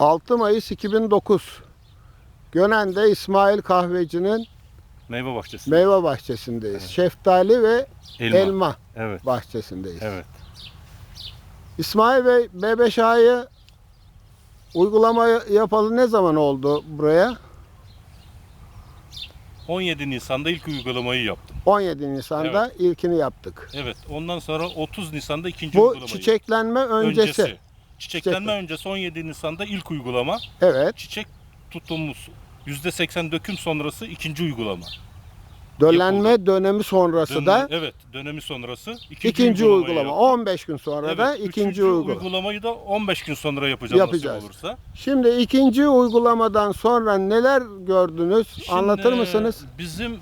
6 Mayıs 2009. Gönen'de İsmail Kahveci'nin Meyve bahçesi. meyve bahçesindeyiz. Şeftali ve Elma. elma, Evet. bahçesindeyiz. Evet. İsmail Bey B5A'yı uygulama yapalı ne zaman oldu buraya? 17 Nisan'da ilk uygulamayı yaptım. 17 Nisan'da ilkini yaptık. Evet. Ondan sonra 30 Nisan'da ikinci Bu uygulamayı. çiçeklenme öncesi. Çiçeklenme öncesi 17 Nisan'da ilk uygulama. Evet. Çiçek tutumumuz %80 döküm sonrası ikinci uygulama. Döllenme dönemi sonrası da evet, dönemi sonrası ikinci, ikinci uygulamayı uygulama. yaptım. 15 gün sonra Evet, da üçüncü ikinci uygulama. uygulamayı da 15 gün sonra yapacağız, Yapacağız. nasip olursa. Şimdi ikinci uygulamadan sonra neler gördünüz? Şimdi Anlatır mısınız? Bizim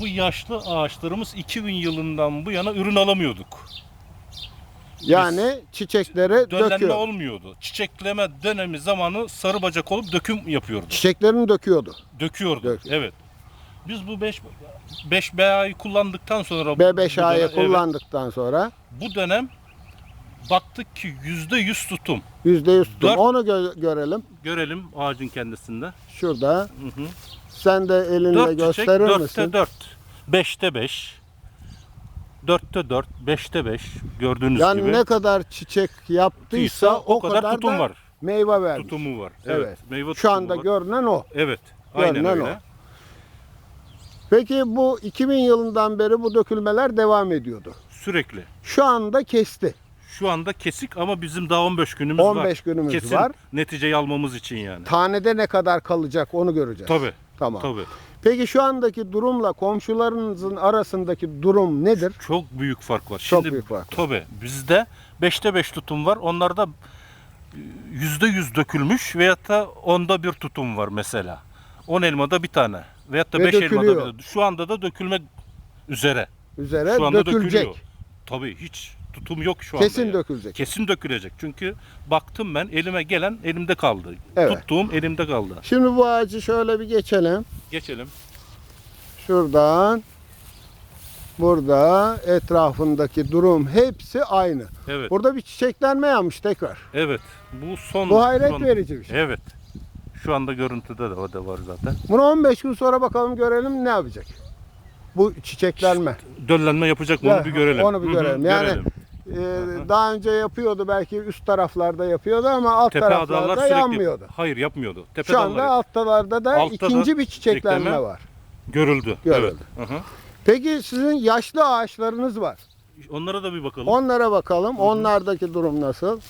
bu yaşlı ağaçlarımız 2000 yılından bu yana ürün alamıyorduk. Yani çiçekleri Döllenme döküyor. olmuyordu. Çiçekleme dönemi zamanı sarı bacak olup döküm yapıyordu. Çiçeklerini döküyordu. Döküyordu. Dök. Evet. Biz bu 5 5 BA'yı kullandıktan sonra bu B5A'yı dönem- evet, kullandıktan sonra bu dönem baktık ki %100 tutum. %100 tutum. Dört- Onu gö- görelim. Görelim ağacın kendisinde. Şurada. Hı hı. Sen de elinle 4 çiçek gösterir 4'te misin? 4. 5'te 5. 4'te 4, 5'te 5 gördüğünüz Yani gibi. ne kadar çiçek yaptıysa o, kadar, tutum da var. meyve vermiş. Tutumu var. Evet. Evet. Meyve Şu anda var. görünen o. Evet. Aynen görünen öyle. o. Peki bu 2000 yılından beri bu dökülmeler devam ediyordu. Sürekli. Şu anda kesti. Şu anda kesik ama bizim daha 15 günümüz var. 15 günümüz Kesin var. neticeyi almamız için yani. Tanede ne kadar kalacak onu göreceğiz. Tabii. Tamam. Tabii. Peki şu andaki durumla komşularınızın arasındaki durum nedir? Çok büyük fark var. Çok Şimdi büyük fark var. Tabii. Bizde 5'te 5 tutum var. Onlarda %100 dökülmüş veyahut da onda bir tutum var mesela. 10 elmada bir tane veyahut da Ve 5 elmada dökülüyor. bir Şu anda da dökülmek üzere. Üzere Şu anda dökülecek. dökülüyor. Tabii hiç tutum yok şu Kesin anda. ya. dökülecek. Kesin dökülecek. Çünkü baktım ben elime gelen elimde kaldı. Evet. Tuttuğum elimde kaldı. Şimdi bu ağacı şöyle bir geçelim. Geçelim. Şuradan burada etrafındaki durum hepsi aynı. Evet. Burada bir çiçeklenme yapmış tekrar. Evet. Bu son Bu hayret son- verici bir şey. Evet. Şu anda görüntüde de o da var zaten. Bunu 15 gün sonra bakalım görelim ne yapacak. Bu çiçeklenme. Döllenme yapacak mı onu bir görelim. onu bir Hı hı, görelim. Yani görelim. Ee, daha önce yapıyordu belki üst taraflarda yapıyordu ama alt Tepe adalar taraflarda sürekli yanmıyordu. Hayır yapmıyordu. Tepe Şu anda dalları alttalarda da Altta da ikinci bir çiçeklenme çiçekleme var. görüldü. Görüldü. Evet. Hı hı. Peki sizin yaşlı ağaçlarınız var. Onlara da bir bakalım. Onlara bakalım. Onlardaki durum nasıl?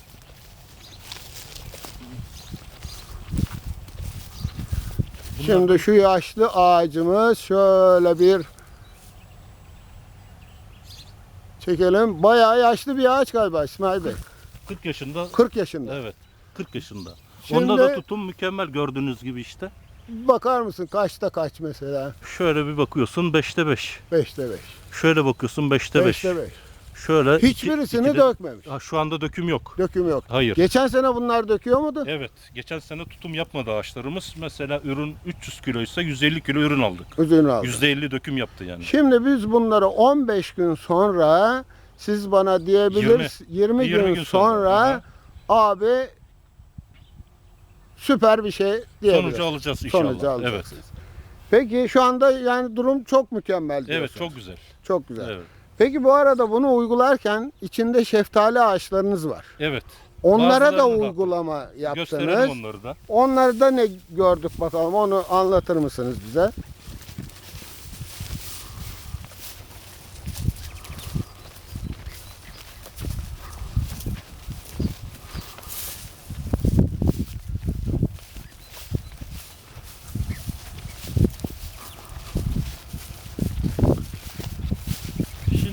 Şimdi şu yaşlı ağacımız şöyle bir çekelim. Bayağı yaşlı bir ağaç galiba İsmail Bey. 40 yaşında. 40 yaşında. Evet. 40 yaşında. Şimdi- Onda da tutum mükemmel gördüğünüz gibi işte. Bakar mısın kaçta kaç mesela? Şöyle bir bakıyorsun 5'te 5. 5'te 5. Şöyle bakıyorsun 5'te 5. 5'te 5. Şöyle iki- Hiçbirisini ikide- dökmemiş. Ha, şu anda döküm yok. Döküm yok. Hayır. Geçen sene bunlar döküyor muydu? Evet. Geçen sene tutum yapmadı ağaçlarımız. Mesela ürün 300 kiloysa 150 kilo ürün aldık. Üzerine aldı. %50 döküm yaptı yani. Şimdi biz bunları 15 gün sonra siz bana diyebiliriz 20, 20 gün, gün sonra, sonra, abi süper bir şey diyebiliriz. Sonucu alacağız inşallah. Sonucu Evet. alacaksınız. Peki şu anda yani durum çok mükemmel Evet diyorsunuz. çok güzel. çok güzel. Evet. Peki bu arada bunu uygularken içinde şeftali ağaçlarınız var. Evet. Onlara da da uygulama Gösterelim yaptınız. onları da. Onlarda ne gördük bakalım onu anlatır mısınız bize?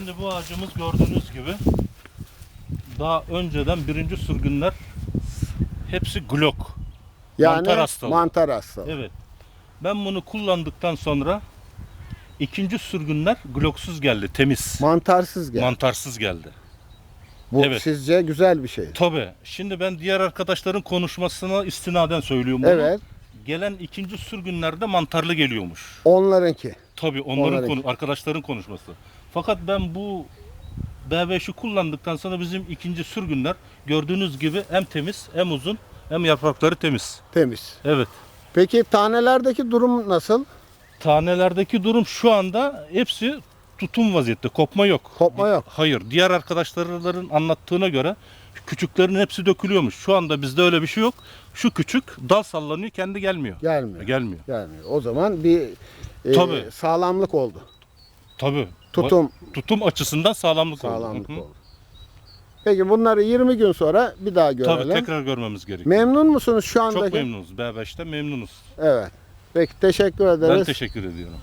Şimdi bu ağacımız gördüğünüz gibi daha önceden birinci sürgünler hepsi glok. Yani Mantar hastalığı. mantar hastalığı. Evet. Ben bunu kullandıktan sonra ikinci sürgünler gloksuz geldi, temiz. Mantarsız geldi. Mantarsız geldi. Bu Evet. sizce güzel bir şey. Tabii. Şimdi ben diğer arkadaşların konuşmasına istinaden söylüyorum bunu. Evet. Gelen ikinci sürgünlerde mantarlı geliyormuş. Onlarınki. Tabii onların Onların- konu, arkadaşların konuşması. Fakat ben bu B5'i kullandıktan sonra bizim ikinci sürgünler gördüğünüz gibi hem temiz hem uzun hem yaprakları temiz. Temiz. Evet. Peki tanelerdeki durum nasıl? Tanelerdeki durum şu anda hepsi tutum vaziyette. Kopma yok. Kopma yok. Hayır. Diğer arkadaşların anlattığına göre küçüklerin hepsi dökülüyormuş. Şu anda bizde öyle bir şey yok. Şu küçük dal sallanıyor kendi gelmiyor. Gelmiyor. Gelmiyor. Gelmiyor. O zaman bir e, Tabii. sağlamlık oldu. Tabii. Tutum Tutum açısından sağlamlık, sağlamlık Hı hı. oldu. Peki bunları 20 gün sonra bir daha görelim. Tabii tekrar görmemiz gerekiyor. Memnun musunuz şu andaki? Çok memnunuz. B5'te memnunuz. Evet. Peki teşekkür ederiz. Ben teşekkür ediyorum.